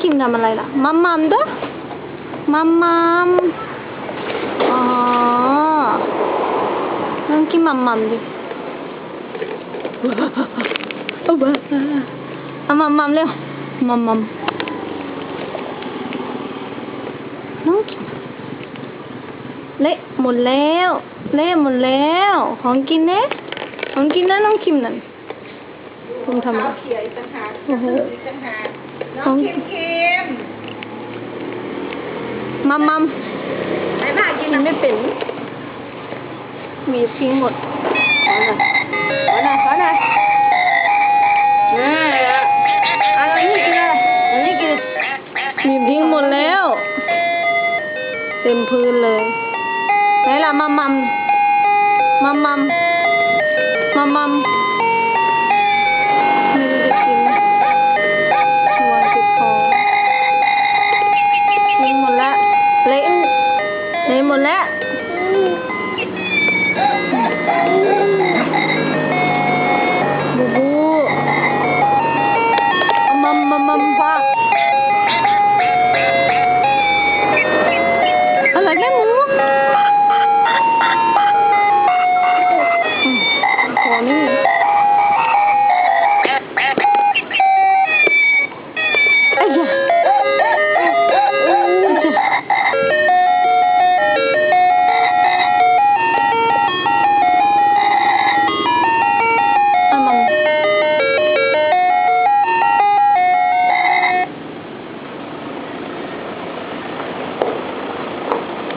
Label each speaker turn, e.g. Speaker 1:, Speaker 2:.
Speaker 1: คิมทำอะไรล่ะ มัมมัมเด้อมัมมัมอ๋อน้องกินมัมมัมดิเอาบ้าเอามัมมัมเร็ว มัมมัมน้องกินเละหมดแล้ว เละหมดแล้ว ของกินเนะของกินนะน้องคิมนั่นคุณทำอะไร
Speaker 2: ข้าอีกต่างหาก
Speaker 1: โอ้โห
Speaker 2: น้
Speaker 1: ขอ
Speaker 2: องงเค็มเค็ม
Speaker 1: มัมมัม
Speaker 2: ๆไปมากิน
Speaker 1: กิน
Speaker 2: น้ำ
Speaker 1: ไม่เป็น มีทิ้งหมดขอหน่อยขอหน่อยขอหน่อยนี่อะไรนี่กินอะไรอันนี้กินมีทิ้งหมดแล้ว เต็มพื้นเลยไหนล่ะมัมมัมมัมมัมมัมมัม कर ले